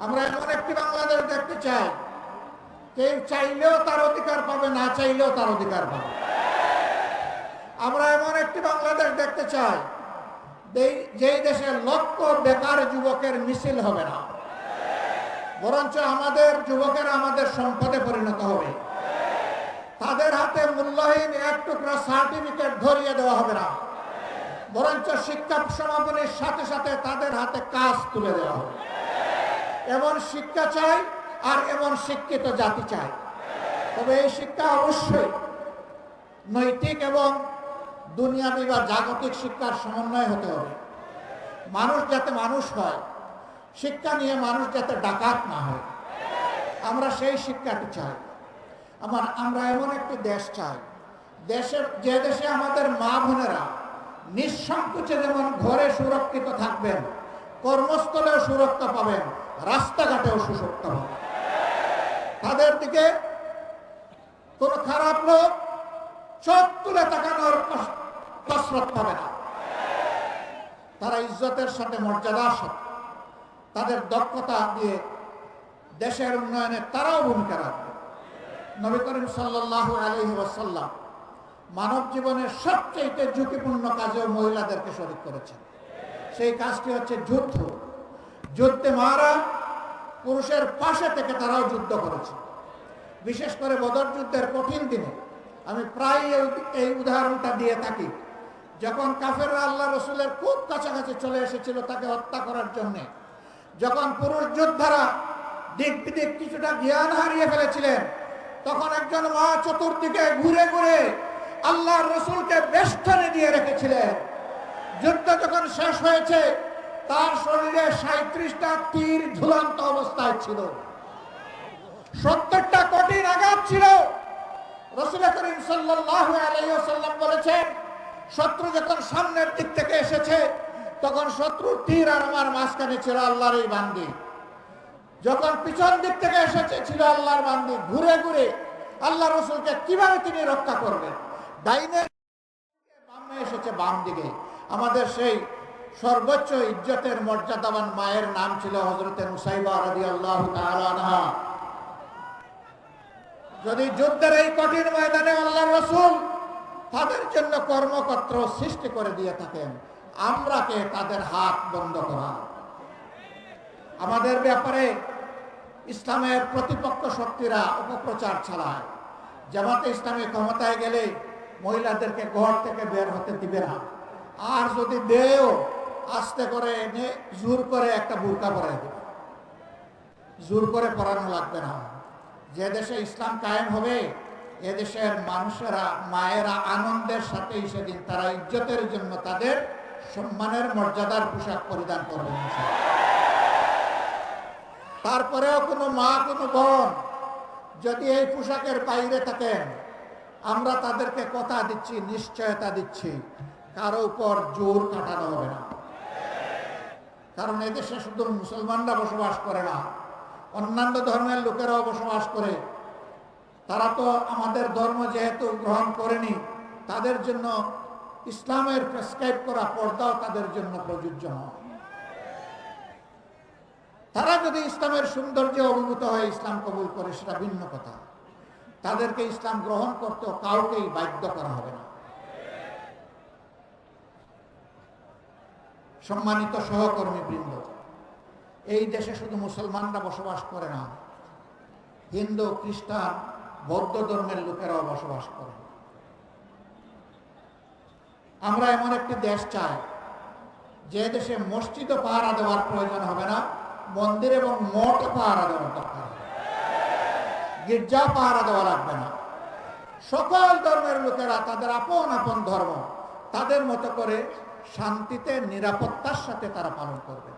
আমরা এমন একটি বাংলাদেশ দেখতে চাই। কেউ চাইলেও তার অধিকার পাবে, না চাইলেও তার অধিকার পাবে। আমরা এমন একটি বাংলাদেশ দেখতে চাই, যেই- দেশে লক্ষ বেকার যুবকের মিছিল হবে না। বরঞ্চ আমাদের যুবকেরা আমাদের সম্পদে পরিণত হবে। তাদের হাতে মূল্যহীন এক টুকরা সার্টিফিকেট ধরিয়ে দেওয়া হবে না। বরঞ্চ শিক্ষা সমাপনের সাথে সাথে তাদের হাতে কাজ তুলে দেওয়া হবে। এমন শিক্ষা চাই আর এমন শিক্ষিত জাতি চাই। তবে এই শিক্ষা অবশ্যই নৈতিক এবং দুনিয়াবি বা জাগতিক শিক্ষার সমন্বয় হতে হবে। মানুষ যাতে মানুষ হয়, শিক্ষা নিয়ে মানুষ যাতে ডাকাত না হয়, আমরা সেই শিক্ষাটি চাই। আমার, আমরা এমন একটি দেশ চাই, দেশের, যে দেশে আমাদের মা বোনেরা নিঃসংকোচে যেমন ঘরে সুরক্ষিত থাকবেন কর্মস্থলেও সুরক্ষা পাবেন, রাস্তাঘাটেও সুরক্ষা পাবেন। তাদের দিকে কোনো খারাপ লোক চোখ তুলে তাকানোর কসরত পাবে না। তারা ইজ্জতের সাথে, মর্যাদার সাথে, তাদের দক্ষতা দিয়ে দেশের উন্নয়নে তারাও ভূমিকা রাখবে। নবী করিম সাল্লাল্লাহু আলাইহি ওয়াসাল্লাম মানব জীবনের সবচেয়ে ঝুঁকিপূর্ণ কাজেও মহিলাদেরকে শরিক করেছেন। সেই কাজটি হচ্ছে যুদ্ধ। যুদ্ধে মারা পুরুষের পাশে থেকে তারাও যুদ্ধ করেছে। বিশেষ করে বদর যুদ্ধের কঠিন দিনে আমি প্রায় এই- উদাহরণটা দিয়ে থাকি। যখন কাফেররা আল্লাহ রসুলের খুব কাছাকাছি চলে এসেছিল তাকে হত্যা করার জন্যে, যখন পুরুষ যোদ্ধারা দিক বিদিক কিছুটা জ্ঞান হারিয়ে ফেলেছিলেন, তখন একজন মা চতুর্দিকে ঘুরে ঘুরে আল্লাহর রসুলকে বেষ্টনে দিয়ে রেখেছিলেন। যুদ্ধ যখন শেষ হয়েছে, তার শরীরে সাঁত্রিশটা তীর ঝুলন্ত অবস্থায় ছিল। সত্তরটা কঠিন আঘাত ছিল। শত্রু তীর আর আমার মাঝখানে ছিল আল্লাহর এই বান্দি। যখন পিছন দিক থেকে এসেছে ঘুরে ঘুরে আল্লাহ রসুলকে কীভাবে তিনি রক্ষা করবেন? এসেছে, বাম দিকে। আমাদের সেই সর্বোচ্চ ইজ্জতের মর্যাদাবান মায়ের নাম ছিল হজরতে মুসাইবা রাদি আল্লাহ যদি যুদ্ধের এই কঠিন ময়দানে আল্লাহ রসুল তাদের জন্য কর্মকর্ত্র সৃষ্টি করে দিয়ে থাকেন, আমরা কে তাদের হাত বন্ধ করা? আমাদের ব্যাপারে ইসলামের প্রতিপক্ষ শক্তিরা অপপ্রচার চালায়। জামাতে ইসলামী ক্ষমতায় গেলে মহিলাদেরকে ঘর থেকে বের হতে দিবে না। আর যদি দেও, আস্তে করে এনে জোর করে একটা বুরকা পরাই দেবে। জোর করে পড়ানো লাগবে না। যে দেশে ইসলাম কায়েম হবে এদেশের মানুষেরা, মায়েরা আনন্দের সাথে সেদিন তারা ইজ্জতের জন্য তাদের সম্মানের মর্যাদার পোশাক পরিধান করবে। তারপরেও কোনো মা, কোনো বোন যদি এই পোশাকের বাইরে থাকেন, আমরা তাদেরকে কথা দিচ্ছি, নিশ্চয়তা দিচ্ছি। কারও উপর জোর কাটানো হবে না। কারণ এদেশে শুধু মুসলমানরা বসবাস করে না, অন্যান্য ধর্মের লোকেরাও বসবাস করে। তারা তো আমাদের ধর্ম যেহেতু গ্রহণ করেনি, তাদের জন্য ইসলামের প্রেসক্রাইব করা পর্দাও তাদের জন্য প্রযোজ্য নয়। তারা যদি ইসলামের সৌন্দর্য অভিভূত হয়ে ইসলাম কবুল করে, সেটা ভিন্ন কথা। তাদেরকে ইসলাম গ্রহণ করতেও কাউকেই বাধ্য করা হবে না। সম্মানিত সহকর্মী বৃন্দ এই দেশে শুধু মুসলমানরা বসবাস করে না, হিন্দু, খ্রিস্টান, বৌদ্ধ ধর্মের লোকেরাও বসবাস করে আমরা এমন একটি দেশ চাই, যে দেশে মসজিদও পাহারা দেওয়ার প্রয়োজন হবে না, মন্দির এবং মঠ পাহারা দেওয়ার দরকার। গির্জা পাহারা দেওয়া লাগবে না সকল ধর্মের লোকেরা তাদের আপন আপন ধর্ম, তাদের মতো করে শান্তিতে নিরাপত্তার সাথে তারা পালন করবে।